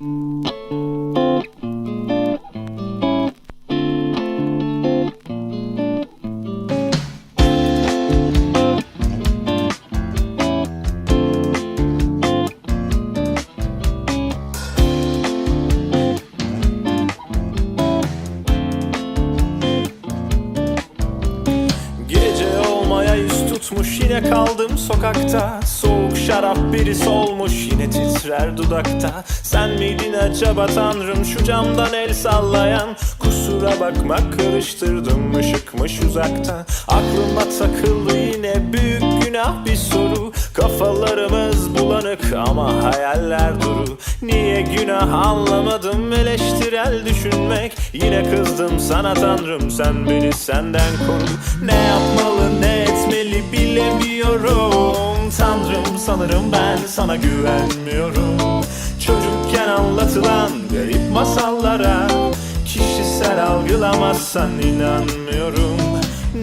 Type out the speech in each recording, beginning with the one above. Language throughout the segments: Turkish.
Mm. Tutmuş yine kaldım sokakta. Soğuk şarap biri solmuş yine titrer dudakta. Sen miydin acaba tanrım? Şu camdan el sallayan Kusura bakma karıştırdım ışıkmış uzakta. Aklıma takıldı yine büyük günah bir soru. Kafalarımız bulanık ama hayaller duru. Niye günah anlamadım? Eleştirel düşünmek. Yine kızdım sana tanrım sen beni senden koru. Ne yapmalı ne bilemiyorum. Tanrım sanırım ben sana güvenmiyorum. Çocukken anlatılan garip masallara Kişisel algılamazsan inanmıyorum.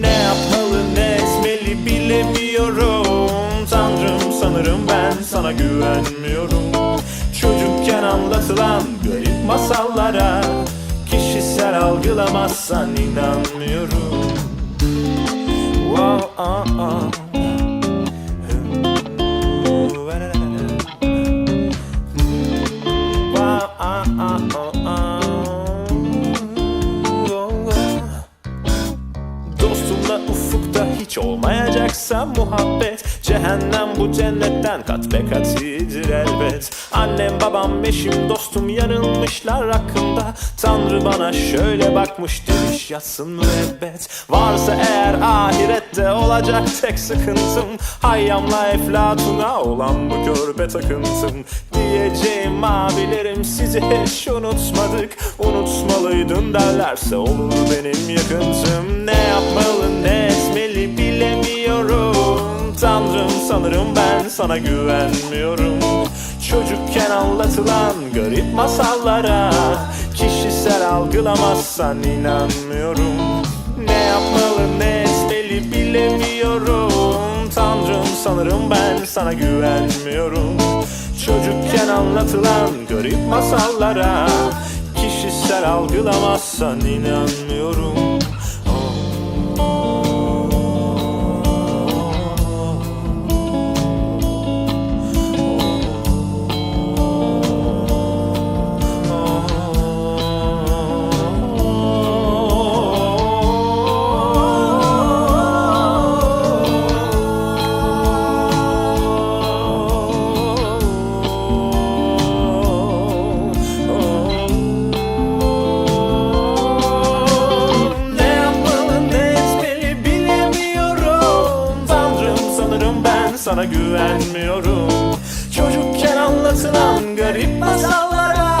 Ne yapmalı ne etmeli bilemiyorum. Tanrım sanırım ben sana güvenmiyorum. Çocukken anlatılan garip masallara Kişisel algılamazsan inanmıyorum oh, oh, oh. Olmayacaksa muhabbet. Cehennem bu cennetten kat be kat iyidir elbet. Annem babam eşim dostum yanılmışlar hakkında. Tanrı bana şöyle bakmış demiş yatsın müebbet. Varsa eğer ahirette olacak tek sıkıntım Hayyamla eflatuna olan bu körpe takıntım. Diyeceğim abilerim sizi hiç unutmadık. Unutmalıydın derlerse olur benim yakıntım. Ne yapmalı ne etmeli bilemiyorum. Tanrım sanırım ben sana güvenmiyorum. Çocukken anlatılan garip masallara Kişisel algılamazsan inanmıyorum. Ne yapmalı ne etmeli bilemiyorum. Tanrım sanırım ben sana güvenmiyorum. Çocukken anlatılan garip masallara Kişisel algılamazsan inanmıyorum. Ne sana güvenmiyorum. Çocukken anlatılan garip masallara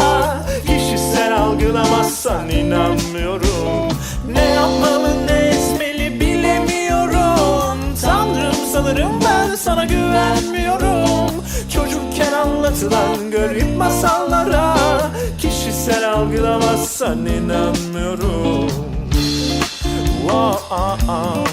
Kişisel algılamazsan inanmıyorum. Ne yapmalı ne etmeli bilemiyorum. Tanrım sanırım ben sana güvenmiyorum. Çocukken anlatılan garip masallara Kişisel algılamazsan inanmıyorum. Wow, ah, ah.